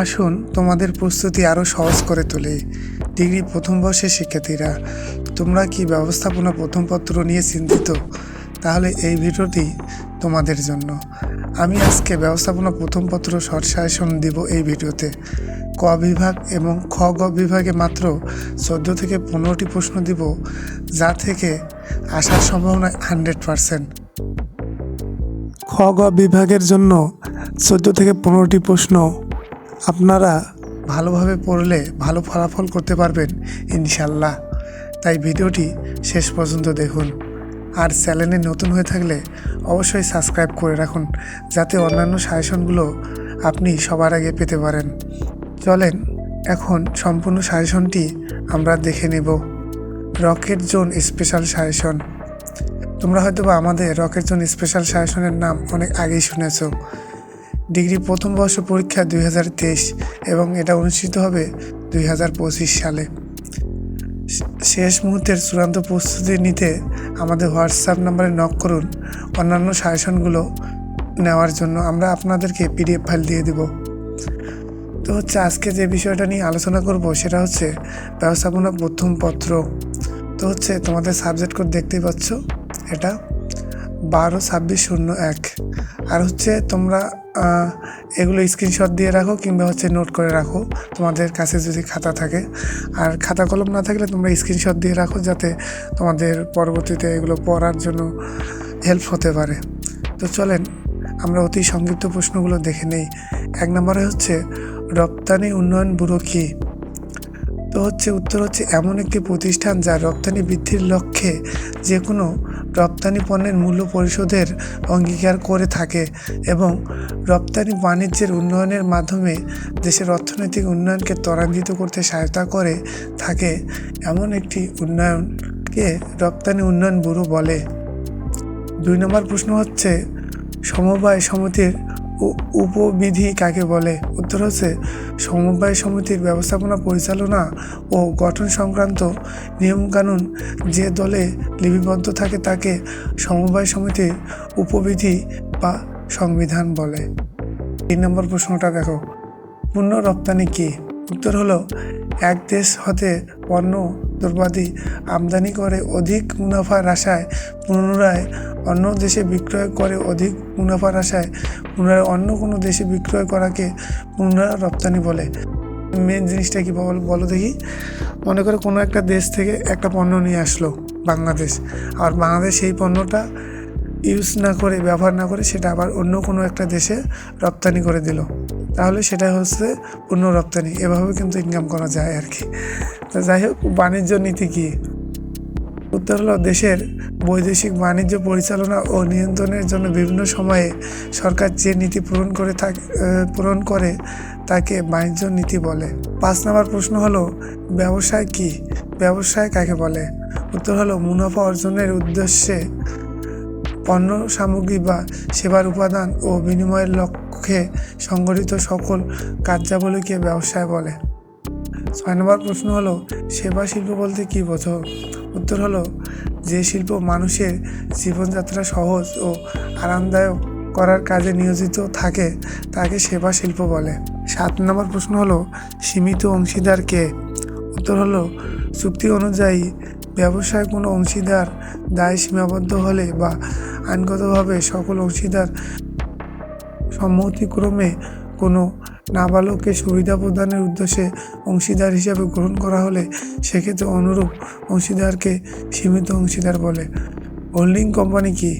আসুন, তোমাদের প্রস্তুতি আরও সহজ করে তোলে। ডিগ্রি প্রথম বর্ষের শিক্ষার্থীরা, তোমরা কি ব্যবস্থাপনা প্রথম পত্র নিয়ে চিন্তিত? তাহলে এই ভিডিওটি তোমাদের জন্য। আমি আজকে ব্যবস্থাপনা প্রথম পত্র শর্ট দিব এই ভিডিওতে। ক বিভাগ এবং খ গ বিভাগে মাত্র চোদ্দ থেকে পনেরোটি প্রশ্ন দিব, যা থেকে আসার সম্ভাবনা হান্ড্রেড পারসেন্ট। খ গ বিভাগের জন্য চোদ্দ থেকে পনেরোটি প্রশ্ন আপনারা ভালোভাবে পড়লে ভালো ফলাফল করতে পারবেন ইনশাল্লাহ তাই ভিডিওটি শেষ পর্যন্ত দেখুন। আর চ্যানেলে নতুন হয়ে থাকলে অবশ্যই সাবস্ক্রাইব করে রাখুন, যাতে অন্যান্য সাজেশনগুলো আপনি সবার আগে পেতে পারেন। চলেন, এখন সম্পূর্ণ সাজেশনটি আমরা দেখে নেব। Rocket zone special suggestion. তোমরা হয়তো বা আমাদের রকেট জোন স্পেশাল সাজেশনের নাম অনেক আগেই শুনেছো। ডিগ্রি প্রথম বর্ষ পরীক্ষা দুই হাজার তেইশ এবং এটা অনুষ্ঠিত হবে দুই হাজার পঁচিশ সালে। শেষ মুহূর্তের চূড়ান্ত প্রস্তুতি নিতে আমাদের হোয়াটসঅ্যাপ নাম্বারে নক করুন। অন্যান্য সাজেশনগুলো নেওয়ার জন্য আমরা আপনাদেরকে পিডিএফ ফাইল দিয়ে দেব। তো হচ্ছে আজকে যে বিষয়টা নিয়ে আলোচনা করব সেটা হচ্ছে ব্যবস্থাপনা প্রথম পত্র তো হচ্ছে তোমাদের সাবজেক্ট কোড দেখতেই পাচ্ছ, এটা বারো, ছাব্বিশ, শূন্য, এক। আর হচ্ছে তোমরা এগুলো স্ক্রিনশট দিয়ে রাখো কিংবা হচ্ছে নোট করে রাখো তোমাদের কাছে যদি খাতা থাকে। আর খাতা কলম না থাকলে তোমরা স্ক্রিনশট দিয়ে রাখো যাতে তোমাদের পরবর্তীতে এগুলো পড়ার জন্য হেল্প হতে পারে। তো চলেন, আমরা অতি সংক্ষিপ্ত প্রশ্নগুলো দেখে নেই। এক নম্বরে হচ্ছে, রপ্তানি উন্নয়ন ব্যুরো কী? তো হচ্ছে উত্তর হচ্ছে এমন একটি প্রতিষ্ঠান যা রপ্তানি বৃদ্ধির লক্ষ্যে যে কোনো রপ্তানি পণ্যের মূল্য পরিশোধের অঙ্গীকার করে থাকে এবং রপ্তানি বাণিজ্যের উন্নয়নের মাধ্যমে দেশের অর্থনৈতিক উন্নয়নকে ত্বরান্বিত করতে সহায়তা করে থাকে এমন একটি উন্নয়নকে রপ্তানি উন্নয়ন ব্যুরো বলে। দুই নম্বর প্রশ্ন হচ্ছে সমবায় সমিতির উপবিধি কাকে বলে? উত্তর হচ্ছে, সমবায় সমিতির ব্যবস্থাপনা পরিচালনা ও গঠন সংক্রান্ত নিয়মকানুন যে দলে লিপিবদ্ধ থাকে তাকে সমবায় সমিতির উপবিধি বা সংবিধান বলে। তিন নম্বর প্রশ্নটা দেখো, পণ্য রপ্তানি কী? উত্তর হলো, এক দেশ হতে পণ্য দ্রব্যাদি আমদানি করে অধিক মুনাফার আশায় পুনরায় অন্য দেশে বিক্রয় করে অধিক মুনাফার আশায় পুনরায় অন্য কোনো দেশে বিক্রয় করাকে পুনরায় রপ্তানি বলে। মেন জিনিসটা কি বল দেখি। মনে করে কোনো একটা দেশ থেকে একটা পণ্য নিয়ে আসলো, বাংলাদেশ। আর বাংলাদেশ সেই পণ্যটা ইউজ না করে, ব্যবহার না করে সেটা আবার অন্য কোনো একটা দেশে রপ্তানি করে দিল। তাহলে সেটা হচ্ছে পণ্য রপ্তানি। এভাবে কিন্তু ইনকাম করা যায় আর কি। তো যাই হোক, বাণিজ্য নীতি কী? উত্তর হলো, দেশের বৈদেশিক বাণিজ্য পরিচালনা ও নিয়ন্ত্রণের জন্য বিভিন্ন সময়ে সরকার যে নীতি পূরণ করে থাকে পূরণ করে তাকে বাণিজ্য নীতি বলে। পাঁচ নম্বর প্রশ্ন হলো, ব্যবসায় কি? ব্যবসায় কাকে বলে? উত্তর হলো, মুনাফা অর্জনের উদ্দেশ্যে পণ্য, সামগ্রী বা সেবার উপাদান ও বিনিময়ের লক্ষ্যে সংগঠিত সকল কার্যাবলীকে ব্যবসায় বলে। ছয় নম্বর প্রশ্ন হলো, সেবা শিল্প বলতে কী বোঝো? উত্তর হলো, যে শিল্প মানুষের জীবনযাত্রা সহজ ও আরামদায়ক করার কাজে নিয়োজিত থাকে, তাকে সেবা শিল্প বলে। সাত নম্বর প্রশ্ন হলো, সীমিত অংশীদার কে? উত্তর হলো, চুক্তি অনুযায়ী ব্যবসায় কোনো অংশীদার দায় সীমাবদ্ধ হলে বা আইনগতভাবে সকল অংশীদার সম্মতিক্রমে কোনো নাবালককে সুবিধা প্রদানের উদ্দেশ্যে অংশীদার হিসাবে গ্রহণ করা হলে সেক্ষেত্রে অনুরূপ অংশীদারকে সীমিত অংশীদার বলে। হোল্ডিং কোম্পানি কি?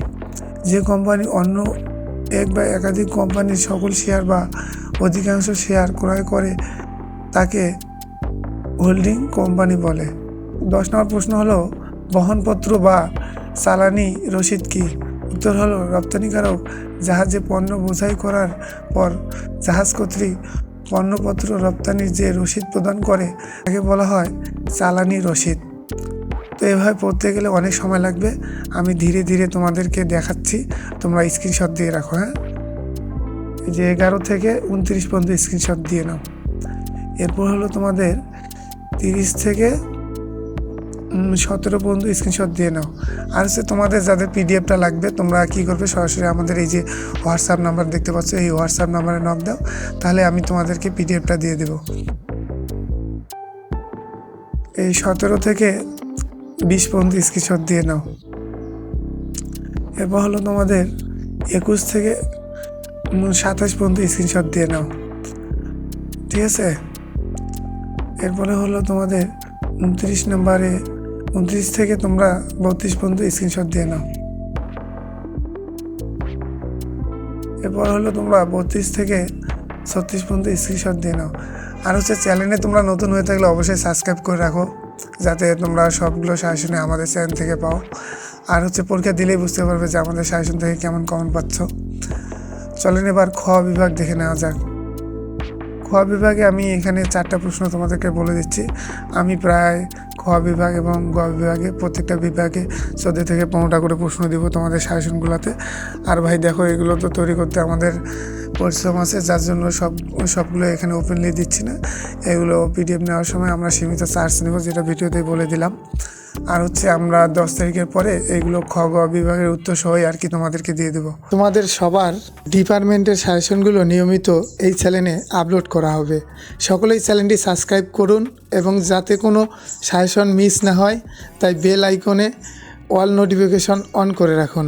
যে কোম্পানি অন্য এক বা একাধিক কোম্পানির সকল শেয়ার বা অধিকাংশ শেয়ার ক্রয় করে, তাকে হোল্ডিং কোম্পানি বলে। দশ নম্বর প্রশ্ন হলো, বহনপত্র বা চালানি রসিদ কি? উত্তর হলো রপ্তানিকারক জাহাজে পণ্য বোঝাই করার পর জাহাজ কর্তৃক পণ্যপত্র রপ্তানির যে রসিদ প্রদান করে, তাকে বলা হয় চালানি রসিদ। তো এভাবে পড়তে গেলে অনেক সময় লাগবে। আমি ধীরে ধীরে তোমাদেরকে দেখাচ্ছি। তোমরা স্ক্রিনশট দিয়ে রাখো হ্যাঁ? যে এগারো থেকে উনত্রিশ পর্যন্ত স্ক্রিনশট দিয়ে নাও। এরপর হলো তোমাদের তিরিশ থেকে সতেরো পর্যন্ত স্ক্রিনশট দিয়ে নাও। আর হচ্ছে তোমাদের যাদের পিডিএফটা লাগবে, তোমরা কী করবে? সরাসরি আমাদের এই যে হোয়াটসঅ্যাপ নাম্বার দেখতে পাচ্ছ, এই হোয়াটসঅ্যাপ নাম্বারে নক দাও, তাহলে আমি তোমাদেরকে পিডিএফটা দিয়ে দেবো। এই সতেরো থেকে বিশ পর্যন্ত স্ক্রিনশট দিয়ে নাও। এরপর হলো তোমাদের একুশ থেকে সাতাশ পর্যন্ত স্ক্রিনশট দিয়ে নাও। ঠিক আছে? এরপরে হলো তোমাদের উনত্রিশ নম্বরে উনত্রিশ থেকে তোমরা বত্রিশ পর্যন্ত স্ক্রিনশট দিয়ে নাও। এরপর হলো তোমরা বত্রিশ থেকে ছত্রিশ পর্যন্ত স্ক্রিনশট দিয়ে নাও। আর হচ্ছে চ্যানেলে তোমরা নতুন হয়ে থাকলে অবশ্যই সাবস্ক্রাইব করে রাখো, যাতে তোমরা সবগুলো সাজেশনে আমাদের চ্যানেল থেকে পাও। আর হচ্ছে পরীক্ষা দিলেই বুঝতে পারবে যে আমাদের সাজেশন থেকে কেমন কমন পাচ্ছ। চলেন এবার খ বিভাগ দেখে নেওয়া যাক। খ বিভাগে আমি এখানে চারটা প্রশ্ন তোমাদেরকে বলে দিচ্ছি। আমি প্রায় খ বিভাগ এবং গ বিভাগে, প্রত্যেকটা বিভাগে চোদ্দ থেকে পনেরোটা করে প্রশ্ন দিব তোমাদের সাজেশনগুলোতে। আর ভাই দেখো, এগুলো তো তৈরি করতে আমাদের পরিশ্রম আছে, যার জন্য সব, সবগুলো এখানে ওপেনলি দিচ্ছি না। এগুলো পিডিএফ নেওয়ার সময় আমরা সীমিত চার্জ নেব, যেটা ভিডিওতে বলে দিলাম। আর হচ্ছে আমরা দশ তারিখের পরে এগুলো খ গ বিভাগের উত্তর সহই আর কি তোমাদেরকে দিয়ে দেবো। তোমাদের সবার ডিপার্টমেন্টের সাজেশনগুলো নিয়মিত এই চ্যানেলে আপলোড করা হবে। সকলেই চ্যানেলটি সাবস্ক্রাইব করুন এবং যাতে কোনো সাজেশন মিস না হয়, তাই বেল আইকনে অল নোটিফিকেশন অন করে রাখুন।